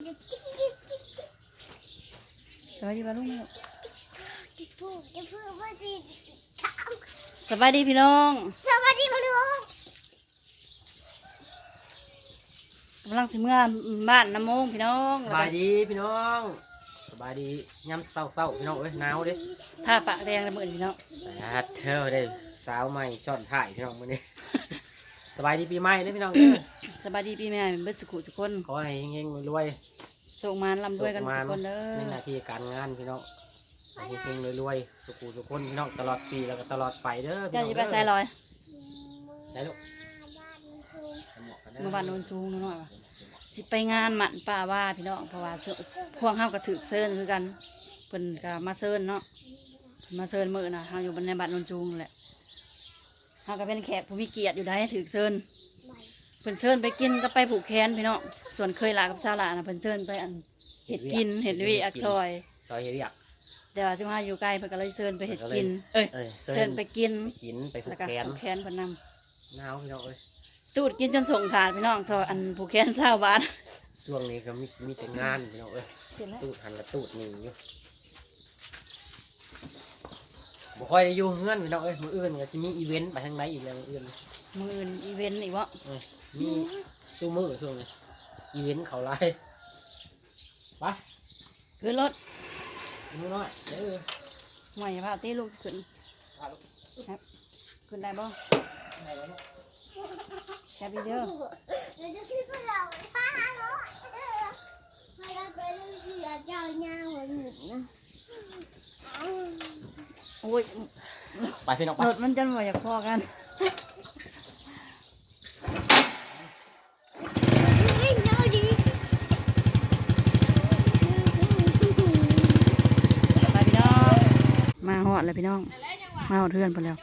สวัสดีป้าลุงแม่จะพูดจะพูดว่าจะถามสบายดีพี่น้องสวัสดีมาดูกำลังสิเมื่อบ้านน้ำมงพี่น้องสบายดีพี่น้องสบายดีย้ำเศร้าเศร้าๆพี่น้องเอ้ยหนาวเด้ท่าปะแดงระเบิดพี่น้องแต่เธอเด้สาวใหม่ช่อนถ่ายพี่น้องมื้อนี้ สบายดีปีใหม่เด้อพี่น้องเด้อ สบายดีพี่แม่เบิดสุขุสุกคนขอให้เฮงๆรวยส่งมานลำด้วยกันสุขทุกคนเด้ในอหน้าที่การงานพี่น้องให้เฮงๆรวยๆสุขุสุขคนพี่น้องตลอดปีแล้วก็ตลอดไปเด้อพี่เจ้าน้องจะไปใส่ลอยได้ลูกเมื่อวานโนนสูงหน่อยว่ะสิไปงานหมันป่าว่าพี่น้องเพราะว่าพวกเฮาก็ถือเซินคือกันเพิ่นก็มาเซินเนาะเพิ่นมาเซินมื้อน่ะเฮาอยู่บนในบ้านโนนสูงนั่นแหละ เฮาก็เป็นแขกผู้มีเกียรติอยู่ได้ถือเซินเพิ่นเชิญไปกินก็ไปผูกแขนพี่น้องส่วนเคยลากับซาลานะเพิ่นเชิญไปอันเห็ดกินเห็ดวิอักซอย ซอยเรียกแต่ว่าสิมาอยู่ไกลเพิ่นก็เลยเชิญไปเห็ดกิน เอ้ยเอ้ยเชิญไปกินไปกินไปผูแล้กวก็แขนผูกแขนเพิ่นนหนาวพี่น้องเอ้ยำตูดกินจนส่งขาดพี่น้องซอยอันผูกแขนเศร้าบาทช่วงนี้ก็มีมีแต่งานพี่น้องเอ้ยเสร็จแล้วตูดหันละตูดหนีอยู่ บ่ค่อยได้อยู่เฮือนพี่น้องเอ้ยมื้ออื่นก็จะมีอีเวนต์ไปทางไหนอีกแล้วมื้ออื่นมืออื่นอีเวนต์อีกวะเอ้ยมีซูมือช่วงนี้อีเวนต์เขาไล่ไปคือรถมือน้อยเด้อห่วยพาตีลูกขึ้นพาลูกครับขึ้นได้บ่ไปแล้วลูกแคปอีเด้อ เราจะซื้อเราป้าเนาะให้เราไปเรื่องเสือเจ้าหน้าหัวหนุนนะโอ้ยไปพี่น้องไปรถมันจนว่าอยากพอกันไม่เนาดิไปพี่น้อง มาหอดเลยพี่น้อง มาหอดเทือนไปแล้ว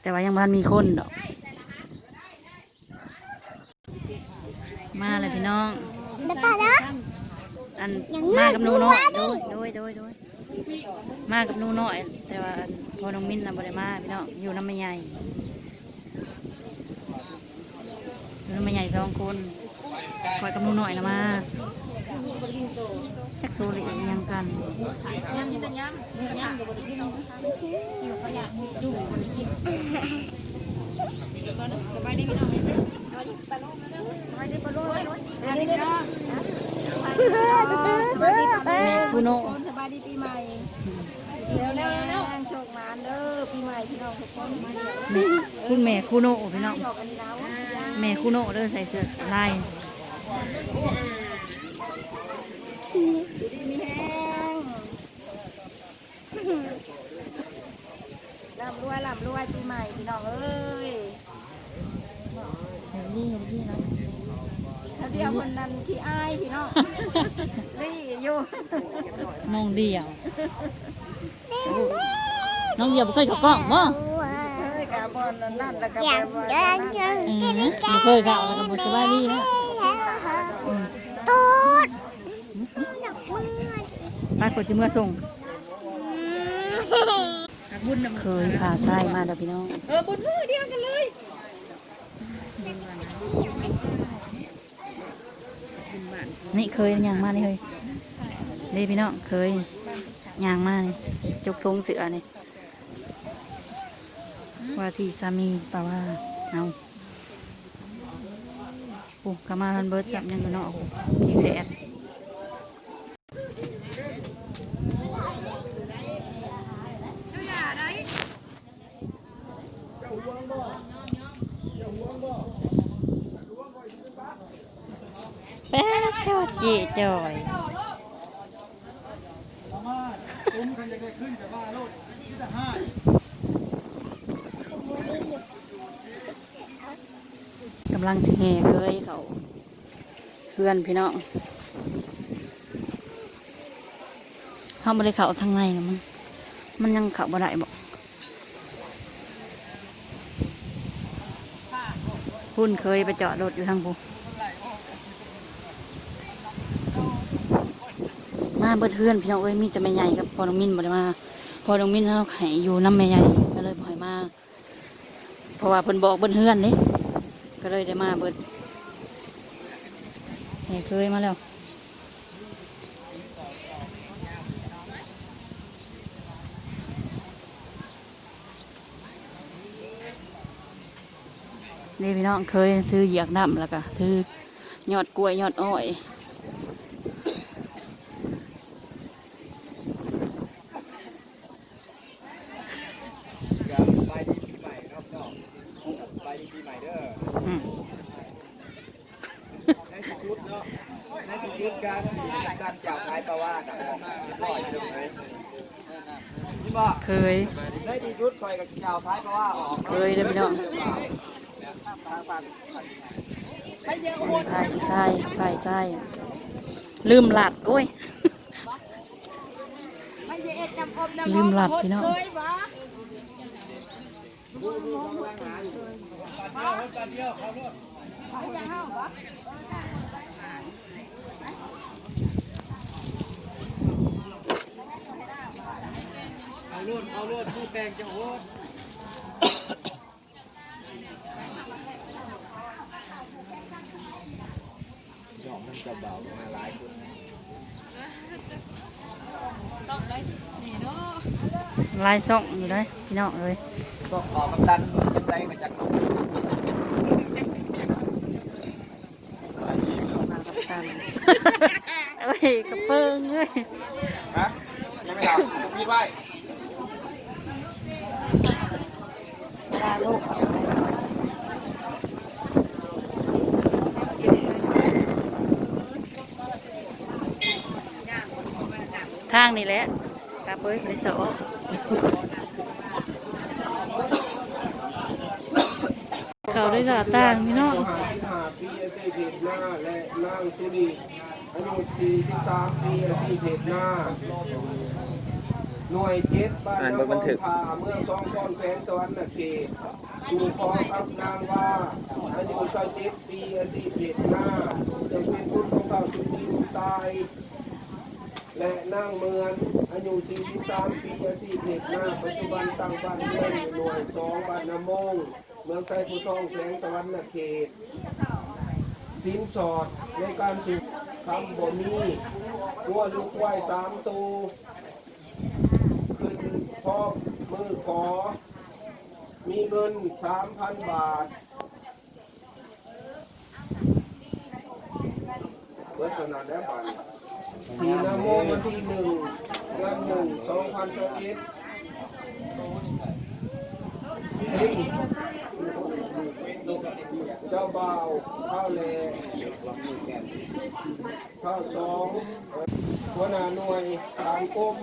แต่ว่ายังบ้านมีคนดอก มาเลยพี่ น้อง เดี๋ยวต่อนะอันอย่างเงืมาอกกับหนูน้อยดูโดว่ายดิ โดยโดยโดยมากับหนูน้อย แต่ว่าอันพอน้องมิ้นน่ะบ่ได้มาพี่น้องอยู่น้ำไม่ใหญ่อยู่น้ำไม่ใหญ่สองคนคอยกับหนูน้อยนะมาจักโซเลยยังกัน คุณโนสบายดีปีใหม่ เร็วเร็วเร็วโชคมาเด้อปีใหม่พี่น้องทุกคนคุณแม่คุณโนพี่น้องแม่คุณโนเด้อใส่เสื้อลายมีแห้งร่ำรวยร่ำรวยปีใหม่พี่น้องเอ้ย เห็นดีเห็นดีนะถ้าเดียวคนนั้นขี้อายพี่น้องรี่อยู่น้องเดียวน้องเดียวบ่เคยเข้ากล้องบ่เฮ้ยกาบอนนั่นนั่นแล้วก็อยาแบกบว่าเดินจนเออบ่เคยเข้าแล้วก็บ่สบายดีนะตูดหนักมือปากกดสิเมื่อส่งเคยพาทรายมาเด้อพี่น้องเออบุญมือเดียว นี่เคยย่างมานี่เคยนี่พี่น้องเคยย่างมานี่จกทงเสือนี่ว่าที่สามีป่าว่าเอาโอ้กามาทันเบิร์ดจับยังอยู่เนาะโอ้ยิงแดดแป๊ดจอดเจอยกำลังสิแห่เคยเขาเพื่อนพี่น้องเขาไม่ได้เขาทางในนะมันมันยังเขาบ่ได้บอกพุ่นเคยไปจอดรถอยู่ทางปู มาเบิดเพื่อนพี่น้องเอ้ยมีแต่แม่ใหญ่กับพอน้องมินบ่ได้มาพอน้องมินเขาให้อยู่น้ำแม่ใหญ่ก็เลยบ่อยมาเพราะว่าเพิ่นบอกเบิ่นเฮือนเด้ก็เลยได้มาเบิดแห่เคยมาแล้วนี่พี่น้องเคยซื้อเหยียกน้ำแล้วก็ซื้อยอดกล้วยยอดอ้อย สบายดีปีใหม่รอบนอกสบายดีปีใหม่เด้อ อืม ในที่สุดเนาะในที่สุดการการจับขายปลาว่าน่ะออกมาปล่อยเลยนี่บ่ เคยในที่สุดคอยกับเจ้าขายปลาว่าออกเคยเด้อพี่น้องทางฝั่งไฟไส้ไฟไส้ลืมหลัดโอ้ยลืมหลับพี่น้องเอาลุ่นเอาลุ่นผู้แต่งจะโหดยอมมันจะเบามาหลายคนลายส่องอยู่เลยพี่น้องเลยก็ขอกับดันเป็นใจมาจากน้องมากับตันเอ้ยกระเปิงเอ้ยฮะยังไม่ทำพี่ไว้ ลูกทางนี่แหละกลับเอ้ยไปสอเขาได้สาต่างพี่น้าสิบห้านี่เนาและนางสุรีอายุสี่สิบสามปีอาชีพเพจหน้า หน่วยเจ็ดบ้านนครพาเมืองสองคอนแขวงสวรรค์เขตสู่ขอกับนางว่าอายุสเจ็ดปีอาชีพเพจหน้าซึ่งเป็นบุตรของเขาสุนีบุตาย และนางเมือนอายุ43 ปีอาชีพเพจหน้า ปัจจุบันตั้งบ้านเรือนอยู่หน่วยสองบ้านนาโมงเมืองไซผู้ทองแขวงสวรรค์เขตสินสอดในการสุขคำบ่มีวัวลูกควายสามตูขึ้น พร้อมมือขอ มีเงิน3,000บาทเบิดขนาดแล้วบาททีนาโมวันที่หนึ่งเดือนหนึ่งสองพันสิบเอ็ดสิ้นเจ้าบ่าวข้าวแลข้าวสองหัวหน้าหน่วยฐานกรม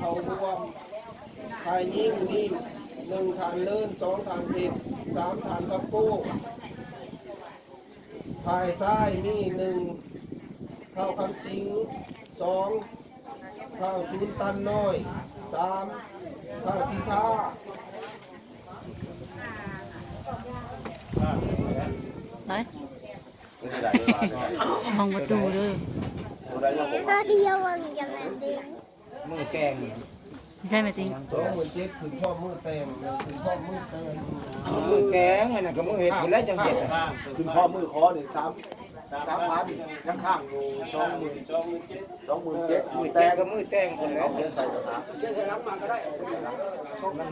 เขาบวมภายยิ่งนิ่มหนึ่งฐานเลื่นสองฐานเผ็ดสามฐานกับกู้ภายซ้ายมีหนึ่งข้าวคำสิงสองข้าวศูนย์ตันน้อยสามข้าวสีท่าไปห้องประตูเด้อก็เดียวเองอย่างนั้นเอง มือแกงไม่ใช่ไหมติงสองหมื่นเจ็ดถึงพ่อมือเต็มหนึ่งถึงพ่อมือเต็มมือแกงอันนั้นก็มือเห็ดคนแรกจังเห็ดขึ้นข้อมือคอหนึ่งสาม สามพันข้างข้างอยู่สองหมื่นสองหมื่นเจ็ดสองหมื่นเจ็ดมือแตงก็มือแตงคนแล้วเดี๋ยวใส่กระถางเจ๊จะรับมาก็ได้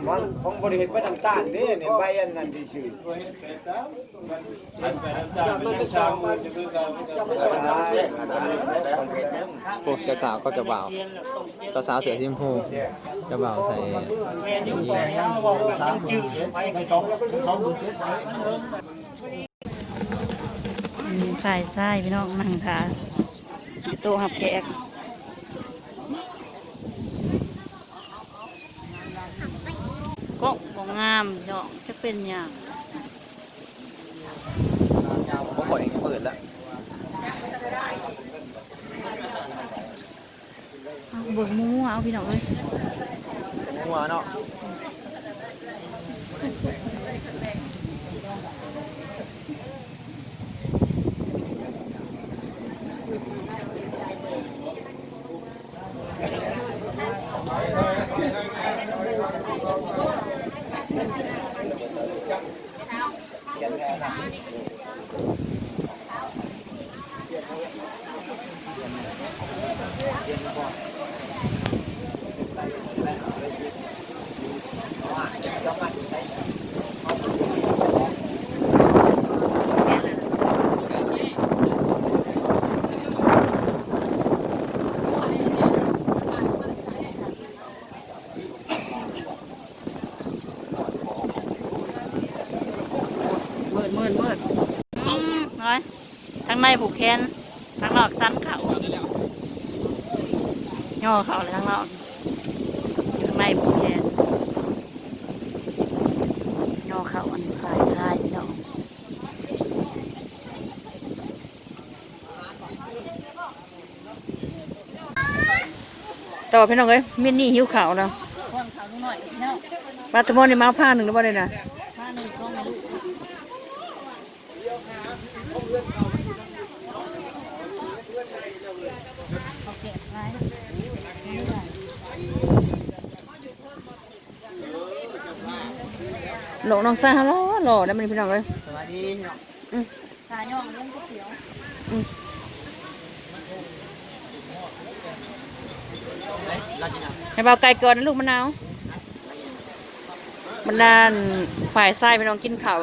มันของบริเวณไม่ต่างๆนี่เนี่ยใบอันนั้นที่ชื่อพวกเจ้าสาวก็จะบ่าวเจ้าสาวเสือสีชมพูจ้าบ่าวใส่สีสามหมื่น ฝ่ายซ้ายพี่น้องนั่งขาโต๊ะหับแขกก็บ่งามพี่น้องจะเป็นอย่างผมกดเองเปิดแล้วเอาเบิ่งหมูเอาพี่น้องเอ้ยหัวเนาะ มืดมืดมืดอืมน้อยทางใน ผูกแขนทางนอกสั้นเขาย่อเขาเลยทางนอกอยู่ทางในผูกแขนย่อเขาอันฝ่ายซ้ายพี่น้องต่อพี่น้องเอ้ยมินนี่หิวข่าวแล้วปลาตะมอนในมาเอาผ้าหนึ่งหรือเปล่าเลยนะ หลงน้องซ่าหล่อหล่อได้มันพี่น้องเอ้ยสวัสดีพี่น้องขาย่องเล่นก๋วยเตี๋ยวเราจะนให้เบาไก่ก่อนนะลูกมะนาวมันนานฝ่ายซ้ายพี่น้องกินข้าว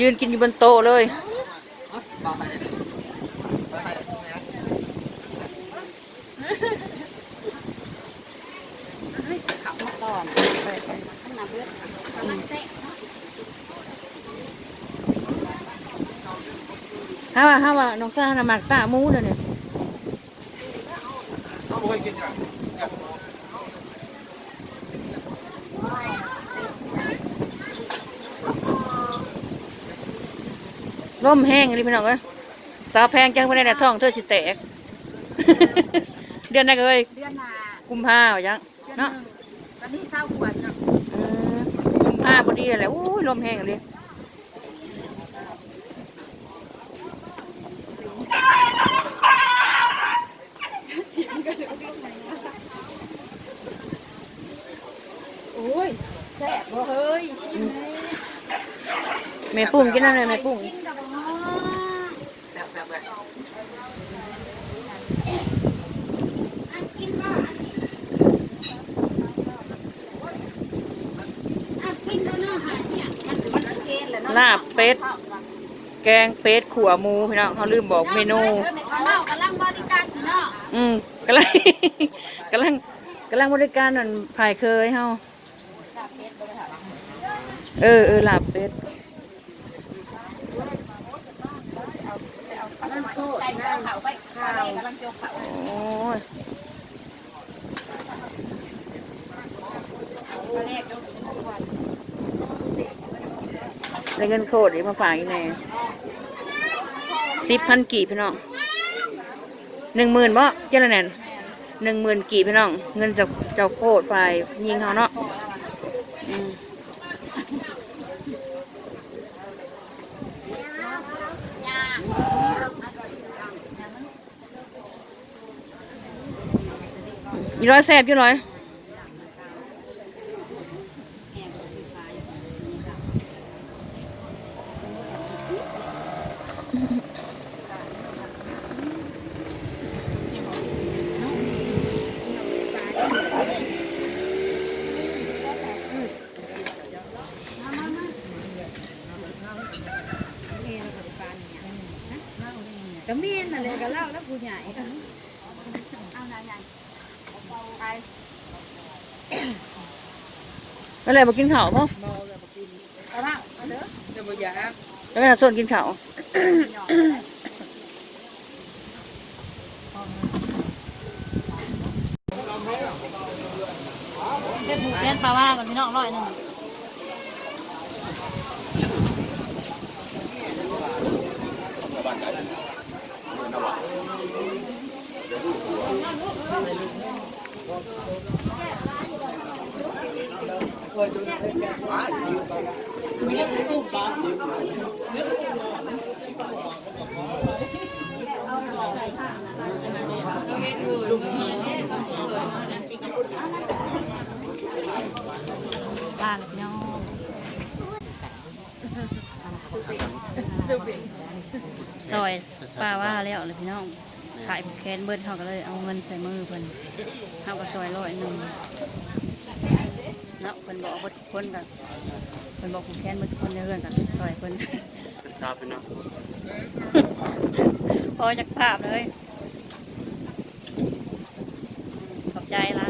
ยืนกินอยู่บนโต๊ะเลยำบอกใครเลยบอกใครเล ฮาว่าฮาว่าน้องซ่าน่ะหมักตาหมูเด้อเนี่ยเอาไว้กินกันร่มแห้งเลยพี่น้องเอ้ยสาวแพงจังบ่ได้น่ะท้องเธอสิแตก เดือนไหนเอ้ยเดือนหน้ากุมภาพันธ์จังเดือนหเนาะนึ่งตอนนี้เศร้าขวดครับ อืมกุมภาพอดีเลยแหละโอ้ยลมแห้งเลย โอ้ยแซ่บบ่เฮ้ยชิมแม่ปุ้งกินอะไรแม่ปุ้งกินกับบ่แซ่บแซ่บเลยลาบเป็ดแกงเป็ดขัวหมูพี่น้องเขาลืมบอกเมนูเขาเล่ากำลังบริการเนาะอืมกำลังกำลังกำลังบริการนั่นภายเคยเฮา เออเออลาบเป็ดมันโคตรนะเขาไปข้าวกำลังโจกเขาโอ้ยได้เงินโคตรอีกมาฝากอีกแน่สิบพันกี่พี่น้องหนึ่งหมื่นบ่เจ้าละแนนหนึ่งหมื่นกี่พี่น้อง เงินจากเจ้าโคตรฝ่ายยิงเขาเนาะ ยี่ร้อยแซบยี่ร้อยก็มีนั่นแหละก็เล่าแล้วผู้ใหญ่ นั่นแหละมากินข้าวป่ะเอาบ้างเอาเด้อเดี๋ยวบ่อยากแล้วแม่ส่วนกินข้าวเป็นหมูเป็นปลาว่ากันพี่น้องร้อยหนึ่ง ปลาหน้องซูบิซอยปลาว่าแล้วเลยพี่น้องขายแคนเบิร์ดเขาก็เลยเอาเงินใส่มือเพิ่นเขาก็ซอยลอยหนึ่ง เนาะเพิ่นบอกเบิดทุกคนกันเพิ่นบอกผูกแขนเบิดทุกคนในเรือนกันซอยเพิ่นทราบเป็นเนาะพอจากภาพเลย ขอบใจหล